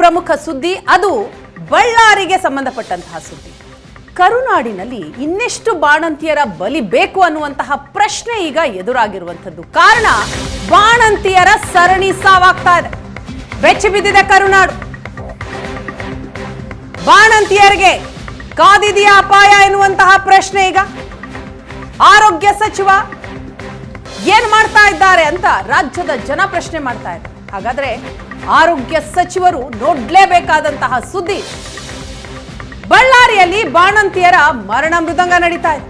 ಪ್ರಮುಖ ಸುದ್ದಿ ಅದು ಬಳ್ಳಾರಿಗೆ ಸಂಬಂಧಪಟ್ಟಂತಹ ಸುದ್ದಿ. ಕರುನಾಡಿನಲ್ಲಿ ಇನ್ನೆಷ್ಟು ಬಾಣಂತಿಯರ ಬಲಿ ಬೇಕು ಅನ್ನುವಂತಹ ಪ್ರಶ್ನೆ ಈಗ ಎದುರಾಗಿರುವಂಥದ್ದು. ಕಾರಣ, ಬಾಣಂತಿಯರ ಸರಣಿ ಸಾವಾಗ್ತಾ ಇದೆ. ಬೆಚ್ಚಿ ಬಿದ್ದಿದೆ ಕರುನಾಡು. ಬಾಣಂತಿಯರಿಗೆ ಕಾದಿದೆಯಾ ಅಪಾಯ ಎನ್ನುವಂತಹ ಪ್ರಶ್ನೆ ಈಗ. ಆರೋಗ್ಯ ಸಚಿವ ಏನ್ ಮಾಡ್ತಾ ಇದ್ದಾರೆ ಅಂತ ರಾಜ್ಯದ ಜನ ಪ್ರಶ್ನೆ ಮಾಡ್ತಾ ಇದ್ದಾರೆ. ಹಾಗಾದ್ರೆ ಆರೋಗ್ಯ ಸಚಿವರು ನೋಡ್ಲೇಬೇಕಾದಂತಹ ಸುದ್ದಿ. ಬಳ್ಳಾರಿಯಲ್ಲಿ ಬಾಣಂತಿಯರ ಮರಣ ಮೃದಂಗ ನಡೀತಾ ಇದೆ.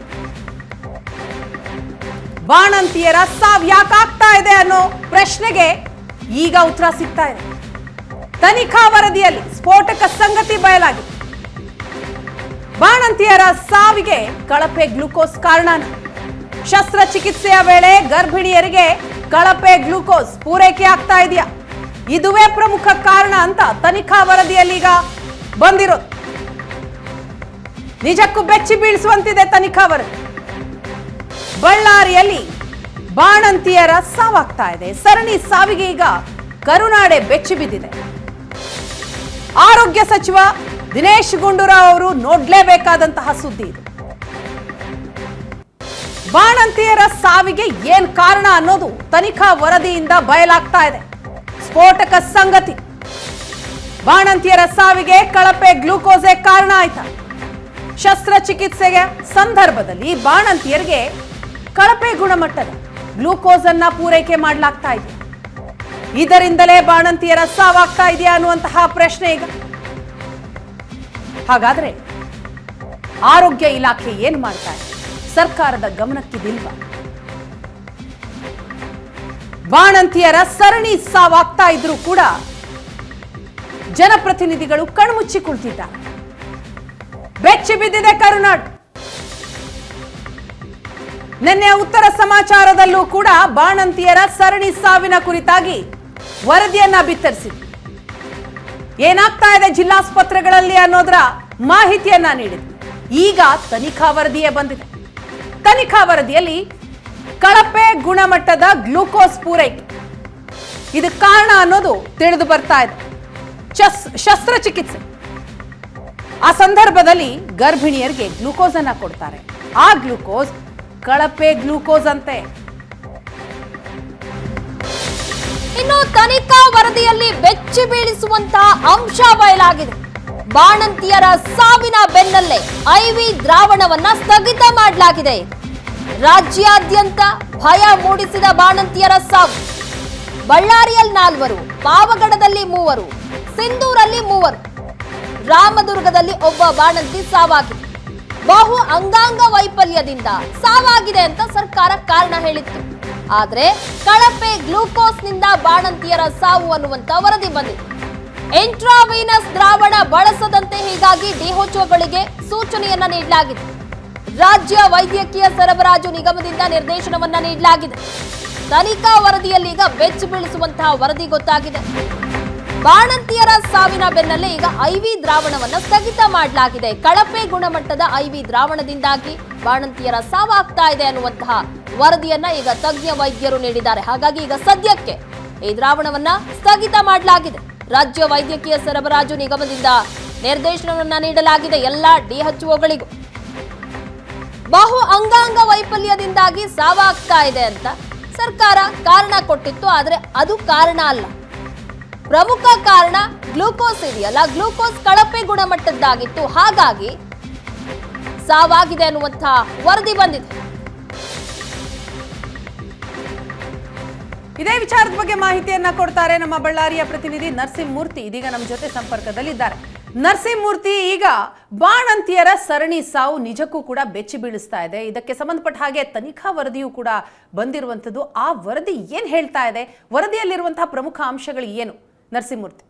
ಬಾಣಂತಿಯರ ಸಾವ್ ಯಾಕಾಗ್ತಾ ಇದೆ ಅನ್ನೋ ಪ್ರಶ್ನೆಗೆ ಈಗ ಉತ್ತರ ಸಿಗ್ತಾ ಇದೆ. ತನಿಖಾ ವರದಿಯಲ್ಲಿ ಸ್ಫೋಟಕ ಸಂಗತಿ ಬಯಲಾಗಿದೆ. ಬಾಣಂತಿಯರ ಸಾವಿಗೆ ಕಳಪೆ ಗ್ಲೂಕೋಸ್ ಕಾರಣ ಶಸ್ತ್ರಚಿಕಿತ್ಸೆಯ ವೇಳೆ ಗರ್ಭಿಣಿಯರಿಗೆ ಕಳಪೆ ಗ್ಲೂಕೋಸ್ ಪೂರೈಕೆ ಆಗ್ತಾ ಇದೆಯಾ? ಇದುವೇ ಪ್ರಮುಖ ಕಾರಣ ಅಂತ ತನಿಖಾ ವರದಿಯಲ್ಲಿ ಈಗ ಬಂದಿರೋದು ನಿಜಕ್ಕೂ ಬೆಚ್ಚಿ ಬೀಳಿಸುವಂತಿದೆ ತನಿಖಾ ವರದಿ. ಬಳ್ಳಾರಿಯಲ್ಲಿ ಬಾಣಂತಿಯರ ಸಾವಾಗ್ತಾ ಇದೆ. ಸರಣಿ ಸಾವಿಗೆ ಈಗ ಕರುನಾಡೆ ಬೆಚ್ಚಿ ಬಿದ್ದಿದೆ. ಆರೋಗ್ಯ ಸಚಿವ ದಿನೇಶ್ ಗುಂಡೂರಾವ್ ಅವರು ನೋಡ್ಲೇಬೇಕಾದಂತಹ ಸುದ್ದಿ ಇದು. ಬಾಣಂತಿಯರ ಸಾವಿಗೆ ಏನ್ ಕಾರಣ ಅನ್ನೋದು ತನಿಖಾ ವರದಿಯಿಂದ ಬಯಲಾಗ್ತಾ ಇದೆ. ಸ್ಫೋಟಕ ಸಂಗತಿ. ಬಾಣಂತಿಯರ ಸಾವಿಗೆ ಕಳಪೆ ಗ್ಲೂಕೋಸೆ ಕಾರಣ ಆಯ್ತ. ಶಸ್ತ್ರಚಿಕಿತ್ಸೆಯ ಸಂದರ್ಭದಲ್ಲಿ ಬಾಣಂತಿಯರಿಗೆ ಕಳಪೆ ಗುಣಮಟ್ಟದ ಗ್ಲೂಕೋಸ್ ಅನ್ನ ಪೂರೈಕೆ ಮಾಡಲಾಗ್ತಾ ಇದೆ. ಇದರಿಂದಲೇ ಬಾಣಂತಿಯರ ಸಾವಾಗ್ತಾ ಇದೆಯಾ ಅನ್ನುವಂತಹ ಪ್ರಶ್ನೆ ಈಗ. ಹಾಗಾದ್ರೆ ಆರೋಗ್ಯ ಇಲಾಖೆ ಏನ್ ಮಾಡ್ತಾ ಇದೆ? ಸರ್ಕಾರದ ಗಮನಕ್ಕಿದಿಲ್ವಾ? ಬಾಣಂತಿಯರ ಸರಣಿ ಸಾವಾಗ್ತಾ ಇದ್ರೂ ಕೂಡ ಜನಪ್ರತಿನಿಧಿಗಳು ಕಣ್ಮುಚ್ಚಿ ಕುಳಿತಿದ್ದಾರೆ. ಬೆಚ್ಚಿ ಬಿದ್ದಿದೆ ಕರುನಾಡು. ನಿನ್ನೆ ಉತ್ತರ ಸಮಾಚಾರದಲ್ಲೂ ಕೂಡ ಬಾಣಂತಿಯರ ಸರಣಿ ಸಾವಿನ ಕುರಿತಾಗಿ ವರದಿಯನ್ನ ಬಿತ್ತರಿಸಿದ್ರು. ಏನಾಗ್ತಾ ಇದೆ ಜಿಲ್ಲಾಸ್ಪತ್ರೆಗಳಲ್ಲಿ ಅನ್ನೋದರ ಮಾಹಿತಿಯನ್ನ ನೀಡಿದ್ರು. ಈಗ ತನಿಖಾ ವರದಿಯೇ ಬಂದಿದೆ. ತನಿಖಾ ವರದಿಯಲ್ಲಿ ಕಳಪೆ ಗುಣಮಟ್ಟದ ಗ್ಲೂಕೋಸ್ ಪೂರೈಕೆ. ಇದು ಕಾರಣ ಅನ್ನೋದು ತಿಳಿದು ಬರ್ತಾ ಇದೆ. ಶಸ್ತ್ರಚಿಕಿತ್ಸೆ. ಆ ಸಂದರ್ಭದಲ್ಲಿ ಗರ್ಭಿಣಿಯರಿಗೆ ಗ್ಲೂಕೋಸ್ ಅನ್ನ ಕೊಡ್ತಾರೆ. ಆ ಗ್ಲೂಕೋಸ್ ಕಳಪೆ ಗ್ಲೂಕೋಸ್ ಅಂತೆ. ಇನ್ನು ತನಿಖಾ ವರದಿಯಲ್ಲಿ ಬೆಚ್ಚಿ ಬೀಳಿಸುವಂತಹ ಅಂಶ ಬಯಲಾಗಿದೆ. ಬಾಣಂತಿಯರ ಸಾವಿನ ಬೆನ್ನಲ್ಲೇ ಐವಿ ದ್ರಾವಣವನ್ನ ಸ್ಥಗಿತ ಮಾಡಲಾಗಿದೆ. ರಾಜ್ಯಾದ್ಯಂತ ಭಯ ಮೂಡಿಸಿದ ಬಾಣಂತಿಯರ ಸಾವು. ಬಳ್ಳಾರಿಯಲ್ಲಿ ನಾಲ್ವರು, ಪಾವಗಡದಲ್ಲಿ ಮೂವರು, ಸಿಂಧೂರಲ್ಲಿ ಮೂವರು. ರಾಮದುರ್ಗದಲ್ಲಿ ಒಬ್ಬ ಬಾಣಂತಿ ಸಾವಾಗಿದೆ. ಬಹು ಅಂಗಾಂಗ ವೈಫಲ್ಯದಿಂದ ಸಾವಾಗಿದೆ ಅಂತ ಸರ್ಕಾರ ಕಾರಣ ಹೇಳಿತ್ತು. ಆದ್ರೆ ಕಳಪೆ ಗ್ಲೂಕೋಸ್ನಿಂದ ಬಾಣಂತಿಯರ ಸಾವು ಅನ್ನುವಂತ ವರದಿ ಬಂದಿದೆ. ಎಂಟ್ರಾವೀನಸ್ ದ್ರಾವಣ ಬಳಸದಂತೆ ಹೀಗಾಗಿ ಡಿಹೋಚೋಗಳಿಗೆ ಸೂಚನೆಯನ್ನ ನೀಡಲಾಗಿದೆ. ರಾಜ್ಯ ವೈದ್ಯಕೀಯ ಸರಬರಾಜು ನಿಗಮದಿಂದ ನಿರ್ದೇಶನವನ್ನ ನೀಡಲಾಗಿದೆ. ತನಿಖಾ ವರದಿಯಲ್ಲಿ ಈಗ ಬೆಚ್ಚ ಬೀಳಿಸುವಂತಹ ವರದಿ ಗೊತ್ತಾಗಿದೆ. ಬಾಣಂತಿಯರ ಸಾವಿನ ಬೆನ್ನಲ್ಲೇ ಈಗ ಐವಿ ದ್ರಾವಣವನ್ನು ಸ್ಥಗಿತ ಮಾಡಲಾಗಿದೆ. ಕಳಪೆ ಗುಣಮಟ್ಟದ ಐವಿ ದ್ರಾವಣದಿಂದಾಗಿ ಬಾಣಂತಿಯರ ಸಾವಾಗ್ತಾ ಇದೆ ಅನ್ನುವಂತಹ ವರದಿಯನ್ನ ಈಗ ತಜ್ಞ ವೈದ್ಯರು ನೀಡಿದ್ದಾರೆ. ಹಾಗಾಗಿ ಈಗ ಸದ್ಯಕ್ಕೆ ಈ ದ್ರಾವಣವನ್ನ ಸ್ಥಗಿತ ಮಾಡಲಾಗಿದೆ. ರಾಜ್ಯ ವೈದ್ಯಕೀಯ ಸರಬರಾಜು ನಿಗಮದಿಂದ ನಿರ್ದೇಶನವನ್ನ ನೀಡಲಾಗಿದೆ ಎಲ್ಲಾ ಡಿಎಚ್ಒಗಳಿಗೂ ಬಹು ಅಂಗಾಂಗ ವೈಫಲ್ಯದಿಂದಾಗಿ ಸಾವಾಗ್ತಾ ಇದೆ ಅಂತ ಸರ್ಕಾರ ಕಾರಣ ಕೊಟ್ಟಿತ್ತು, ಆದರೆ ಅದು ಕಾರಣ ಅಲ್ಲ. ಪ್ರಮುಖ ಕಾರಣ ಗ್ಲೂಕೋಸ್ ಇದೆಯಲ್ಲ, ಗ್ಲೂಕೋಸ್ ಕಳಪೆ ಗುಣಮಟ್ಟದ್ದಾಗಿತ್ತು. ಹಾಗಾಗಿ ಸಾವಾಗಿದೆ ಅನ್ನುವಂತಹ ವರದಿ ಬಂದಿದೆ. ಇದೇ ವಿಚಾರದ ಬಗ್ಗೆ ಮಾಹಿತಿಯನ್ನ ಕೊಡ್ತಾರೆ ನಮ್ಮ ಬಳ್ಳಾರಿಯ ಪ್ರತಿನಿಧಿ ನರಸಿಂಹಮೂರ್ತಿ. ಇದೀಗ ನಮ್ಮ ಜೊತೆ ಸಂಪರ್ಕದಲ್ಲಿದ್ದಾರೆ. ನರಸಿಂಹಮೂರ್ತಿ ಈಗ ಬಾಣಂತಿಯರ ಸರಣಿ ಸಾವು ನಿಜಕ್ಕೂ ಕೂಡ ಬೆಚ್ಚಿ ಬೀಳಿಸ್ತಾ ಇದೆ. ಇದಕ್ಕೆ ಸಂಬಂಧಪಟ್ಟ ಹಾಗೆ ತನಿಖಾ ವರದಿಯೂ ಕೂಡ ಬಂದಿರುವಂಥದ್ದು. ಆ ವರದಿ ಏನ್ ಹೇಳ್ತಾ ಇದೆ? ವರದಿಯಲ್ಲಿರುವಂತಹ ಪ್ರಮುಖ ಅಂಶಗಳು ಏನು? ನರಸಿಂಹಮೂರ್ತಿ.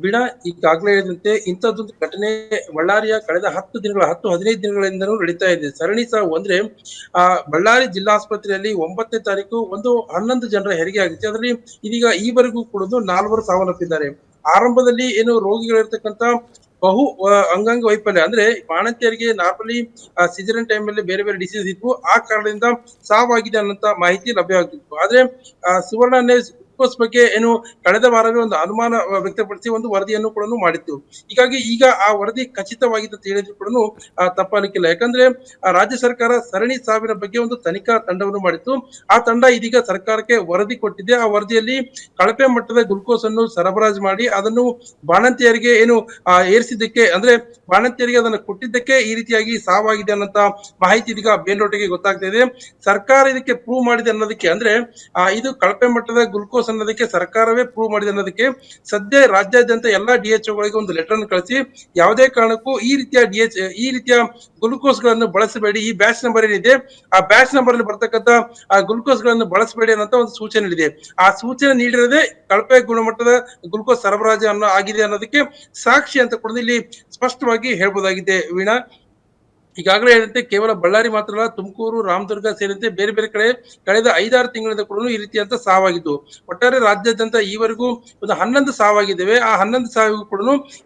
ಬಿಡ, ಈಗಾಗಲೇ ಹೇಳಿದಂತೆ ಇಂಥದ್ದೊಂದು ಘಟನೆ ಬಳ್ಳಾರಿಯ ಕಳೆದ ಹತ್ತು ದಿನಗಳ, ಹತ್ತು ಹದಿನೈದು ದಿನಗಳಿಂದಲೂ ನಡೀತಾ ಇದೆ. ಸರಣಿ ಸಾವು ಅಂದ್ರೆ, ಆ, ಬಳ್ಳಾರಿ ಜಿಲ್ಲಾಸ್ಪತ್ರೆಯಲ್ಲಿ ಒಂಬತ್ತನೇ ತಾರೀಕು ಒಂದು ಹನ್ನೊಂದು ಜನರ ಹೆರಿಗೆ ಆಗಿತ್ತು ಅದರಲ್ಲಿ ಇದೀಗ ಈವರೆಗೂ ಕೂಡ ನಾಲ್ವರು ಸಾವನ್ನಪ್ಪಿದ್ದಾರೆ. ಆರಂಭದಲ್ಲಿ ಏನು ರೋಗಿಗಳಿರ್ತಕ್ಕಂಥ ಬಹು ಅಂಗಾಂಗ ವೈಫಲ್ಯ. ಅಂದ್ರೆ ಬಾಣಂತಿಯರಿಗೆ ನಾರ್ಮಲಿ ಸಿಜರನ್ ಟೈಮ್ ಅಲ್ಲಿ ಬೇರೆ ಬೇರೆ ಡಿಸೀಸ್ ಇತ್ತು ಆ ಕಾರಣದಿಂದ ಸಾವಾಗಿದೆ ಅನ್ನೋಂತ ಮಾಹಿತಿ ಲಭ್ಯವಾಗಿತ್ತು ಆದ್ರೆ ಆ, ಸುವರ್ಣ ಗ್ಲೂಕೋಸ್ ಬಗ್ಗೆ ಏನು ಕಳೆದ ವಾರವೇ ಒಂದು ಅನುಮಾನ ವ್ಯಕ್ತಪಡಿಸಿ ಒಂದು ವರದಿಯನ್ನು ಕೂಡ ಮಾಡಿತ್ತು ಹೀಗಾಗಿ ಈಗ ಆ ವರದಿ ಖಚಿತವಾಗಿದೆ ಅಂತ ಹೇಳಿದ್ರು ಕೂಡ ತಪ್ಪಾಲಿಕ್ಕಿಲ್ಲ ಯಾಕಂದ್ರೆ ರಾಜ್ಯ ಸರ್ಕಾರ ಸರಣಿ ಸಾವಿನ ಬಗ್ಗೆ ಒಂದು ತನಿಖಾ ತಂಡವನ್ನು ಮಾಡಿತ್ತು. ಆ ತಂಡ ಇದೀಗ ಸರ್ಕಾರಕ್ಕೆ ವರದಿ ಕೊಟ್ಟಿದೆ. ಆ ವರದಿಯಲ್ಲಿ ಕಳಪೆ ಮಟ್ಟದ ಗ್ಲುಕೋಸ್ ಅನ್ನು ಸರಬರಾಜು ಮಾಡಿ ಅದನ್ನು ಬಾಣಂತಿಯರಿಗೆ ಏನು ಏರಿಸಿದ್ದಕ್ಕೆ, ಅಂದ್ರೆ ಬಾಣಂತಿಯರಿಗೆ ಅದನ್ನು ಕೊಟ್ಟಿದ್ದಕ್ಕೆ ಈ ರೀತಿಯಾಗಿ ಸಾವಾಗಿದೆ ಅನ್ನೋಂತ ಮಾಹಿತಿ ಇದೀಗ ಮೇಲ್ನೋಟಿಗೆ ಗೊತ್ತಾಗ್ತಾ ಇದೆ. ಸರ್ಕಾರ ಇದಕ್ಕೆ ಪ್ರೂವ್ ಮಾಡಿದೆ ಅನ್ನೋದಕ್ಕೆ, ಅಂದ್ರೆ ಇದು ಕಳಪೆ ಮಟ್ಟದ ಗ್ಲುಕೋಸ್ ಅನ್ನೋದಕ್ಕೆ ಸರ್ಕಾರವೇ ಪ್ರೂವ್ ಮಾಡಿದೆ ಅನ್ನೋದಕ್ಕೆ ಸದ್ಯ ರಾಜ್ಯಾದ್ಯಂತ ಎಲ್ಲಾ ಡಿಎಚ್ಒಗಳಿಗೆ ಒಂದು ಲೆಟರ್ ಅನ್ನು ಕಳಿಸಿ, ಯಾವುದೇ ಕಾರಣಕ್ಕೂ ಈ ರೀತಿಯ ಡಿಎಚ್ ಈ ರೀತಿಯ ಗ್ಲುಕೋಸ್ಗಳನ್ನು ಬಳಸಬೇಡಿ. ಈ ಬ್ಯಾಚ್ ನಂಬರ್ ಏನಿದೆ, ಆ ಬ್ಯಾಚ್ ನಂಬರ್ ಅಲ್ಲಿ ಬರ್ತಕ್ಕಂಥ ಆ ಗ್ಲುಕೋಸ್ಗಳನ್ನು ಬಳಸಬೇಡಿ ಅನ್ನೋ ಒಂದು ಸೂಚನೆ ನೀಡಿದೆ ಆ ಸೂಚನೆ ನೀಡಿರೋದೇ ಕಳಪೆ ಗುಣಮಟ್ಟದ ಗ್ಲುಕೋಸ್ ಸರಬರಾಜು ಅನ್ನೋ ಆಗಿದೆ ಅನ್ನೋದಕ್ಕೆ ಸಾಕ್ಷಿ ಅಂತ ಕೂಡ ಇಲ್ಲಿ ಸ್ಪಷ್ಟವಾಗಿ ಹೇಳ್ಬೋದಾಗಿದೆ ವೀಣಾ. ಈಗಾಗಲೇ ಹೇಳಿದಂತೆ ಕೇವಲ ಬಳ್ಳಾರಿ ಮಾತ್ರ ಅಲ್ಲ ತುಮಕೂರು ರಾಮದುರ್ಗ ಸೇರಿದಂತೆ ಬೇರೆ ಬೇರೆ ಕಡೆ ಕಳೆದ ಐದಾರು ತಿಂಗಳಿಂದ ಕೂಡ ಈ ರೀತಿಯಂತ ಸಾವಾಗಿದ್ದು. ಒಟ್ಟಾರೆ ರಾಜ್ಯಾದ್ಯಂತ ಈವರೆಗೂ ಒಂದು ಹನ್ನೊಂದು ಸಾವಾಗಿದ್ದೇವೆ. ಆ ಹನ್ನೊಂದು ಸಾವಿಗೂ ಕೂಡ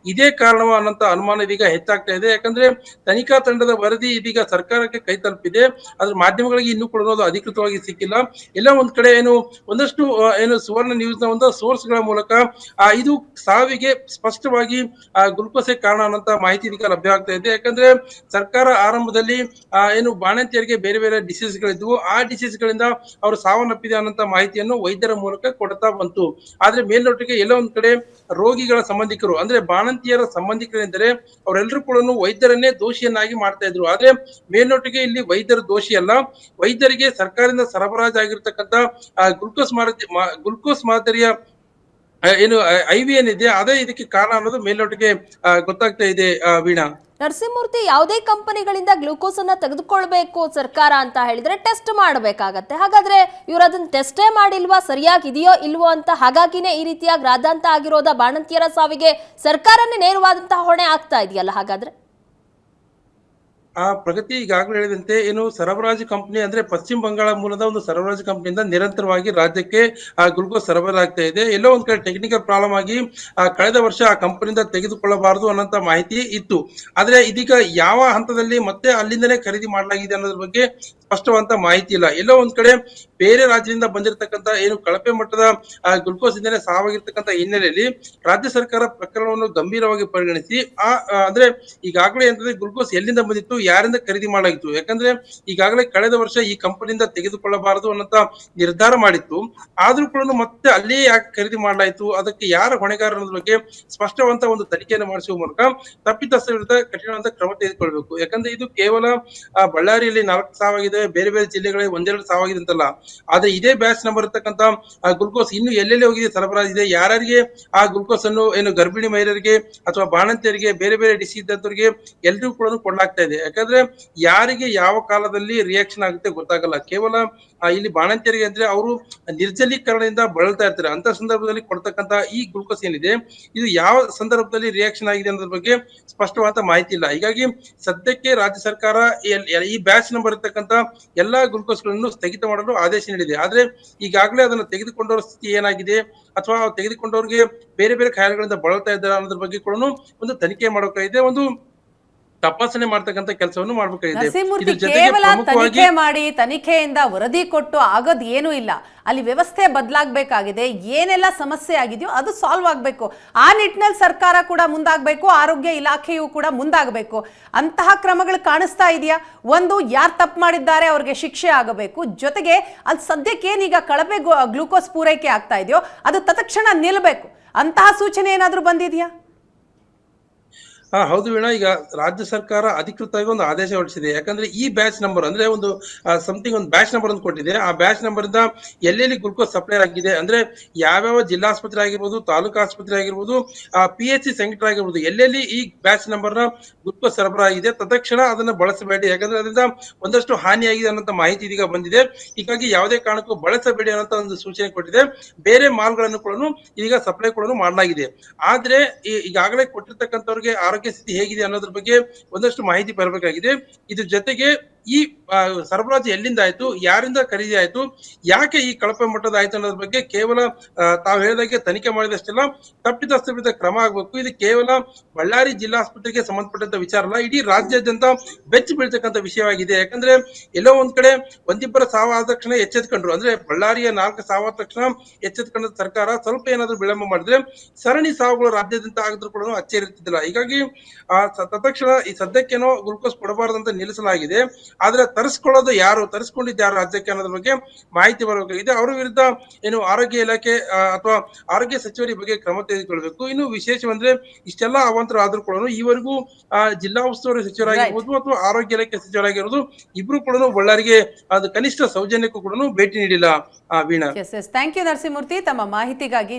ಇದೇ ಕಾರಣವ ಅನ್ನೋಂತ ಅನುಮಾನ ಇದೀಗ ಹೆಚ್ಚಾಗ್ತಾ ಇದೆ. ಯಾಕಂದ್ರೆ ತನಿಖಾ ತಂಡದ ವರದಿ ಇದೀಗ ಸರ್ಕಾರಕ್ಕೆ ಕೈ ತಲುಪಿದೆ. ಅದ್ರ ಮಾಧ್ಯಮಗಳಿಗೆ ಇನ್ನೂ ಕೂಡ ಅದು ಅಧಿಕೃತವಾಗಿ ಸಿಕ್ಕಿಲ್ಲ. ಎಲ್ಲ ಒಂದ್ ಕಡೆ ಏನು ಒಂದಷ್ಟು ಏನು ಸುವರ್ಣ ನ್ಯೂಸ್ನ ಒಂದು ಸೋರ್ಸ್ಗಳ ಮೂಲಕ ಆ, ಇದು ಸಾವಿಗೆ ಸ್ಪಷ್ಟವಾಗಿ ಆ ಗ್ಲುಕೋಸೆ ಕಾರಣ ಅನ್ನೋಂಥ ಮಾಹಿತಿ ಇದೀಗ ಲಭ್ಯ ಆಗ್ತಾ ಇದೆ. ಯಾಕಂದ್ರೆ ಸರ್ಕಾರ ಆರಂಭದಲ್ಲಿ ಏನು ಬಾಣಂತಿಯರಿಗೆ ಬೇರೆ ಬೇರೆ ಡಿಸೀಸ್ ಗಳಿದ್ವು. ಆ ಡಿಸೀಸ್ ಗಳಿಂದ ಅವರು ಸಾವನ್ನಪ್ಪಿದೆ ಅನ್ನೋಂತ ಮಾಹಿತಿಯನ್ನು ವೈದ್ಯರ ಮೂಲಕ ಕೊಡ್ತಾ ಬಂತು. ಆದ್ರೆ ಮೇಲ್ನೋಟಕ್ಕೆ ಎಲ್ಲೋ ಒಂದ್ ಕಡೆ ರೋಗಿಗಳ ಸಂಬಂಧಿಕರು, ಅಂದ್ರೆ ಬಾಣಂತಿಯರ ಸಂಬಂಧಿಕರೆಂದರೆ ಅವರೆಲ್ಲರೂ ಕೂಡ ವೈದ್ಯರನ್ನೇ ದೋಷಿಯನ್ನಾಗಿ ಮಾಡ್ತಾ ಇದ್ರು. ಆದ್ರೆ ಮೇಲ್ನೋಟಿಗೆ ಇಲ್ಲಿ ವೈದ್ಯರು ದೋಷಿ ಅಲ್ಲ. ವೈದ್ಯರಿಗೆ ಸರ್ಕಾರದಿಂದ ಸರಬರಾಜಾಗಿರ್ತಕ್ಕಂಥ ಗ್ಲುಕೋಸ್ ಮಾದರಿ ಗ್ಲುಕೋಸ್ ಮಾದರಿಯ ಏನು ಐ ವಿ ಏನಿದೆ, ಅದೇ ಇದಕ್ಕೆ ಕಾರಣ ಅನ್ನೋದು ಮೇಲ್ನೋಟಿಗೆ ಗೊತ್ತಾಗ್ತಾ ಇದೆ ವೀಣಾ. ನರಸಿಂಹಮೂರ್ತಿ ಯಾವುದೇ ಕಂಪನಿಗಳಿಂದ ಗ್ಲೂಕೋಸ್ ಅನ್ನ ತೆಗೆದುಕೊಳ್ಬೇಕು ಸರ್ಕಾರ ಅಂತ ಹೇಳಿದ್ರೆ ಟೆಸ್ಟ್ ಮಾಡಬೇಕಾಗತ್ತೆ. ಹಾಗಾದ್ರೆ ಇವ್ರು ಅದನ್ನ ಟೆಸ್ಟೇ ಮಾಡಿಲ್ವಾ, ಸರಿಯಾಗಿದೆಯೋ ಇಲ್ವೋ ಅಂತ ಹಾಗಾಗಿನೇ ಈ ರೀತಿಯಾಗಿ ರಾದಾಂತ ಆಗಿರೋದ ಬಾಣಂತಿಯರ ಸಾವಿಗೆ ಸರ್ಕಾರನೇ ನೇರವಾದಂತಹ ಹೊಣೆ ಆಗ್ತಾ ಇದೆಯಲ್ಲ ಹಾಗಾದ್ರೆ? ಆ ಪ್ರಗತಿ ಈಗಾಗಲೇ ಹೇಳಿದಂತೆ ಏನು ಸರಬರಾಜು ಕಂಪನಿ ಅಂದ್ರೆ ಪಶ್ಚಿಮ ಬಂಗಾಳ ಮೂಲದ ಒಂದು ಸರಬರಾಜು ಕಂಪನಿಯಿಂದ ನಿರಂತರವಾಗಿ ರಾಜ್ಯಕ್ಕೆ ಆ ಗ್ಲುಕೋಸ್ ಸರಬರಾಜಾಗ್ತಾ ಇದೆ. ಎಲ್ಲೋ ಒಂದ್ ಕಡೆ ಟೆಕ್ನಿಕಲ್ ಪ್ರಾಬ್ಲಮ್ ಆಗಿ ಆ ಕಳೆದ ವರ್ಷ ಆ ಕಂಪನಿಯಿಂದ ತೆಗೆದುಕೊಳ್ಳಬಾರದು ಅನ್ನೋಂತ ಮಾಹಿತಿ ಇತ್ತು. ಆದ್ರೆ ಇದೀಗ ಯಾವ ಹಂತದಲ್ಲಿ ಮತ್ತೆ ಅಲ್ಲಿಂದನೇ ಖರೀದಿ ಮಾಡಲಾಗಿದೆ ಅನ್ನೋದ್ರ ಬಗ್ಗೆ ಸ್ಪಷ್ಟವಂತ ಮಾಹಿತಿ ಇಲ್ಲ. ಎಲ್ಲೋ ಒಂದ್ ಕಡೆ ಬೇರೆ ರಾಜ್ಯದಿಂದ ಬಂದಿರತಕ್ಕಂತ ಏನು ಕಳಪೆ ಮಟ್ಟದ ಗ್ಲುಕೋಸ್ ಇಂದಲೇ ಸಾವಾಗಿರ್ತಕ್ಕಂಥ ಹಿನ್ನೆಲೆಯಲ್ಲಿ ರಾಜ್ಯ ಸರ್ಕಾರ ಪ್ರಕರಣವನ್ನು ಗಂಭೀರವಾಗಿ ಪರಿಗಣಿಸಿ, ಆ ಅಂದ್ರೆ ಈಗಾಗಲೇ ಅಂತಂದ್ರೆ ಗ್ಲುಕೋಸ್ ಎಲ್ಲಿಂದ ಬಂದಿತ್ತು, ಯಾರಿಂದ ಖರೀದಿ ಮಾಡಲಾಗಿತ್ತು ಯಾಕಂದ್ರೆ ಈಗಾಗಲೇ ಕಳೆದ ವರ್ಷ ಈ ಕಂಪನಿಯಿಂದ ತೆಗೆದುಕೊಳ್ಳಬಾರದು ಅನ್ನೋಂತ ನಿರ್ಧಾರ ಮಾಡಿತ್ತು. ಆದ್ರೂ ಕೂಡ ಮತ್ತೆ ಅಲ್ಲೇ ಯಾಕೆ ಖರೀದಿ ಮಾಡಲಾಯಿತು, ಅದಕ್ಕೆ ಯಾರ ಹೊಣೆಗಾರ ಅನ್ನೋದ್ರ ಬಗ್ಗೆ ಸ್ಪಷ್ಟವಂತ ಒಂದು ತನಿಖೆಯನ್ನು ಮಾಡಿಸುವ ಮೂಲಕ ತಪ್ಪಿತಸ್ಥ ವಿರುದ್ಧ ಕಠಿಣವಾದ ಕ್ರಮ ತೆಗೆದುಕೊಳ್ಬೇಕು. ಯಾಕಂದ್ರೆ ಇದು ಕೇವಲ ಬಳ್ಳಾರಿಯಲ್ಲಿ ನಾಲ್ಕು ಸಾವಾಗಿದೆ ಬೇರೆ ಬೇರೆ ಜಿಲ್ಲೆಗಳಲ್ಲಿ ಒಂದೆರಡು ಸಾವಾಗಿದೆ ಅಂತಲ್ಲ. ಆದ್ರೆ ಇದೇ ಬ್ಯಾಚ್ ನಂಬರ್ ಇರ್ತಕ್ಕಂಥ ಗ್ಲುಕೋಸ್ ಇನ್ನು ಎಲ್ಲೆಲ್ಲಿ ಹೋಗಿದೆ ಸರಬರಾಜಿದೆ ಯಾರ್ಯಾರಿಗೆ ಆ ಗ್ಲುಕೋಸ್ ಅನ್ನು, ಏನು ಗರ್ಭಿಣಿ ಮಹಿಳೆಯರಿಗೆ ಅಥವಾ ಬಾಣಂತಿಯರಿಗೆ, ಬೇರೆ ಬೇರೆ ಡಿಸೀಸ್ ಇದ್ದವರಿಗೆ ಎಲ್ರಿಗೂ ಕೂಡ ಕೊಡ್ಲಾಗ್ತಾ ಇದೆ. ಯಾಕಂದ್ರೆ ಯಾರಿಗೆ ಯಾವ ಕಾಲದಲ್ಲಿ ರಿಯಾಕ್ಷನ್ ಆಗುತ್ತೆ ಗೊತ್ತಾಗಲ್ಲ. ಕೇವಲ ಇಲ್ಲಿ ಬಾಣಂತಿಯರಿಗೆ ಅಂದ್ರೆ ಅವರು ನಿರ್ಜಲೀಕರಣದಿಂದ ಬಳಲ್ತಾ ಇರ್ತಾರೆ. ಅಂತ ಸಂದರ್ಭದಲ್ಲಿ ಕೊಡ್ತಕ್ಕಂತ ಈ ಗ್ಲೂಕೋಸ್ ಏನಿದೆ, ಇದು ಯಾವ ಸಂದರ್ಭದಲ್ಲಿ ರಿಯಾಕ್ಷನ್ ಆಗಿದೆ ಅನ್ನೋದ್ರ ಬಗ್ಗೆ ಸ್ಪಷ್ಟವಾದ ಮಾಹಿತಿ ಇಲ್ಲ. ಹೀಗಾಗಿ ಸದ್ಯಕ್ಕೆ ರಾಜ್ಯ ಸರ್ಕಾರ ಈ ಬ್ಯಾಚ್ ನಂಬರ್ ಇರ್ತಕ್ಕಂತ ಎಲ್ಲಾ ಗ್ಲೂಕೋಸ್ಗಳನ್ನು ಸ್ಥಗಿತ ಮಾಡಲು ಆದೇಶ ನೀಡಿದೆ. ಆದ್ರೆ ಈಗಾಗಲೇ ಅದನ್ನು ತೆಗೆದುಕೊಂಡವರ ಸ್ಥಿತಿ ಏನಾಗಿದೆ, ಅಥವಾ ತೆಗೆದುಕೊಂಡವ್ರಿಗೆ ಬೇರೆ ಬೇರೆ ಕಾಯಿಲೆಗಳಿಂದ ಬಳಲ್ತಾ ಇದ್ದಾರೆ ಅನ್ನೋದ್ರ ಬಗ್ಗೆ ಕೂಡ ಒಂದು ತನಿಖೆ ಮಾಡಬೇಕಾಗಿದೆ. ಒಂದು ತಪಾಸಣೆ ಮಾಡ್ತಕ್ಕಂತ ಕೆಲಸವನ್ನು ಮಾಡಬೇಕಾಗಿದೆ. ಕೇವಲ ತನಿಖೆ ಮಾಡಿ ತನಿಖೆಯಿಂದ ವರದಿ ಕೊಟ್ಟು ಆಗೋದು ಏನೂ ಇಲ್ಲ. ಅಲ್ಲಿ ವ್ಯವಸ್ಥೆ ಬದಲಾಗಬೇಕಾಗಿದೆ. ಏನೆಲ್ಲ ಸಮಸ್ಯೆ ಆಗಿದೆಯೋ ಅದು ಸಾಲ್ವ್ ಆಗಬೇಕು. ಆ ನಿಟ್ಟಿನಲ್ಲಿ ಸರ್ಕಾರ ಕೂಡ ಮುಂದಾಗಬೇಕು ಆರೋಗ್ಯ ಇಲಾಖೆಯು ಕೂಡ ಮುಂದಾಗಬೇಕು. ಅಂತಹ ಕ್ರಮಗಳು ಕಾಣಿಸ್ತಾ ಇದೆಯಾ? ಒಂದು ಯಾರು ತಪ್ಪು ಮಾಡಿದ್ದಾರೆ ಅವ್ರಿಗೆ ಶಿಕ್ಷೆ ಆಗಬೇಕು. ಜೊತೆಗೆ ಅಲ್ಲಿ ಸದ್ಯಕ್ಕೆ ಏನೀಗ ಕಳಪೆ ಗ್ಲೂಕೋಸ್ ಪೂರೈಕೆ ಆಗ್ತಾ ಇದೆಯೋ ಅದು ತತ್ಕ್ಷಣ ನಿಲ್ಲಬೇಕು ಅಂತಹ ಸೂಚನೆ ಏನಾದರೂ ಬಂದಿದೆಯಾ? ಹಾ, ಹೌದು ವೀಣಾ, ಈಗ ರಾಜ್ಯ ಸರ್ಕಾರ ಅಧಿಕೃತವಾಗಿ ಒಂದು ಆದೇಶ ಹೊರಡಿಸಿದೆ. ಯಾಕಂದ್ರೆ ಈ ಬ್ಯಾಚ್ ನಂಬರ್ ಅಂದ್ರೆ ಒಂದು ಸಮಥಿಂಗ್ ಒಂದು ಬ್ಯಾಚ್ ನಂಬರ್ ಅಂತ ಕೊಟ್ಟಿದೆ. ಆ ಬ್ಯಾಚ್ ನಂಬರ್ ಇಂದ ಎಲ್ಲೆಲ್ಲಿ ಗ್ಲುಕೋಸ್ ಸಪ್ಲೈ ಆಗಿದೆ ಅಂದ್ರೆ ಯಾವ್ಯಾವ ಜಿಲ್ಲಾಸ್ಪತ್ರೆ ಆಗಿರ್ಬೋದು, ತಾಲೂಕು ಆಸ್ಪತ್ರೆ ಆಗಿರ್ಬೋದು ಪಿ ಎಚ್ ಸಿ ಸೆಂಟರ್ ಆಗಿರ್ಬೋದು, ಎಲ್ಲೆಲ್ಲಿ ಈ ಬ್ಯಾಚ್ ನಂಬರ್ನ ಗ್ಲುಕೋಸ್ ಸರಬರಾಗಿದೆ ತತ್ಕ್ಷಣ ಅದನ್ನ ಬಳಸಬೇಡಿ. ಯಾಕಂದ್ರೆ ಅದರಿಂದ ಒಂದಷ್ಟು ಹಾನಿಯಾಗಿದೆ ಅನ್ನೋ ಮಾಹಿತಿ ಇದೀಗ ಬಂದಿದೆ. ಹೀಗಾಗಿ ಯಾವುದೇ ಕಾರಣಕ್ಕೂ ಬಳಸಬೇಡಿ ಅನ್ನೋ ಒಂದು ಸೂಚನೆ ಕೊಟ್ಟಿದೆ. ಬೇರೆ ಮಾಲ್ಗಳನ್ನು ಕೂಡ ಈಗ ಸಪ್ಲೈ ಕೂಡ ಮಾಡಲಾಗಿದೆ. ಆದ್ರೆ ಈಗಾಗಲೇ ಕೊಟ್ಟಿರ್ತಕ್ಕಂಥವ್ರಿಗೆ ಆರೋಗ್ಯ ಸ್ಥಿತಿ ಹೇಗಿದೆ ಅನ್ನೋದ್ರ ಬಗ್ಗೆ ಒಂದಷ್ಟು ಮಾಹಿತಿ ಬರಬೇಕಾಗಿದೆ. ಇದ್ರ ಜೊತೆಗೆ ಈ ಸರಬರಾಜು ಎಲ್ಲಿಂದ ಆಯ್ತು ಯಾರಿಂದ ಖರೀದಿ ಆಯ್ತು ಯಾಕೆ ಈ ಕಳಪೆ ಮಟ್ಟದ ಆಯ್ತು ಅನ್ನೋದ್ರ ಬಗ್ಗೆ ಕೇವಲ ತಾವು ಹೇಳಿದಾಗೆ ತನಿಖೆ ಮಾಡಿದಷ್ಟೆಲ್ಲ, ತಪ್ಪಿತಸ್ಥ ಕ್ರಮ ಆಗಬೇಕು. ಇದು ಕೇವಲ ಬಳ್ಳಾರಿ ಜಿಲ್ಲಾಸ್ಪತ್ರೆಗೆ ಸಂಬಂಧಪಟ್ಟಂತ ವಿಚಾರ ಅಲ್ಲ, ಇಡೀ ರಾಜ್ಯಾದ್ಯಂತ ಬೆಚ್ಚಿ ಬೀಳ್ತಕ್ಕಂತ ವಿಷಯವಾಗಿದೆ. ಯಾಕಂದ್ರೆ ಎಲ್ಲೋ ಒಂದ್ ಕಡೆ ಒಂದಿಬ್ಬರ ಸಾವಾದ ತಕ್ಷಣ ಎಚ್ಚೆತ್ಕೊಂಡ್ರು. ಅಂದ್ರೆ ಬಳ್ಳಾರಿಯ ನಾಲ್ಕು ಸಾವಾದ ತಕ್ಷಣ ಎಚ್ಚೆತ್ಕೊಂಡ ಸರ್ಕಾರ ಸ್ವಲ್ಪ ಏನಾದ್ರೂ ವಿಳಂಬ ಮಾಡಿದ್ರೆ ಸರಣಿ ಸಾವುಗಳು ರಾಜ್ಯಾದ್ಯಂತ ಆಗದ್ರು ಕೂಡ ಅಚ್ಚರಿರ್ತಿದ್ದಿಲ್ಲ. ಹೀಗಾಗಿ ತತ್ಕ್ಷಣ ಈ ಸದ್ಯಕ್ಕೇನೋ ಗ್ಲುಕೋಸ್ ಕೊಡಬಾರದಂತ ನಿಲ್ಲಿಸಲಾಗಿದೆ. ಆದ್ರೆ ತರಿಸ್ಕೊಳ್ಳೋದು ಯಾರು? ತರಿಸ್ಕೊಂಡಿದ್ದು ಯಾರು ರಾಜ್ಯಕ್ಕೆ ಅನ್ನೋದ್ರ ಬಗ್ಗೆ ಮಾಹಿತಿ ಬರಬೇಕಾಗಿದೆ ಅವರ ವಿರುದ್ಧ ಏನು ಆರೋಗ್ಯ ಇಲಾಖೆ ಅಥವಾ ಆರೋಗ್ಯ ಸಚಿವರ ಬಗ್ಗೆ ಕ್ರಮ ತೆಗೆದುಕೊಳ್ಬೇಕು. ಇನ್ನು ವಿಶೇಷವಂದ್ರೆ ಇಷ್ಟೆಲ್ಲ ಅವಾಂತರ ಆದ್ರೂ ಕೂಡ ಈವರೆಗೂ ಆ, ಜಿಲ್ಲಾ ಉಸ್ತುವಾರಿ ಸಚಿವರಾಗಿರ್ಬೋದು ಅಥವಾ ಆರೋಗ್ಯ ಇಲಾಖೆ ಸಚಿವರಾಗಿರೋದು ಇಬ್ರು ಕೂಡ ಬಳ್ಳಾರಿಗೆ ಅದು ಕನಿಷ್ಠ ಸೌಜನ್ಯಕ್ಕೂ ಕೂಡ ಭೇಟಿ ನೀಡಿಲ್ಲ ವೀಣಾ. ಥ್ಯಾಂಕ್ ಯು ನರಸಿಂಹಮೂರ್ತಿ ತಮ್ಮ ಮಾಹಿತಿಗಾಗಿ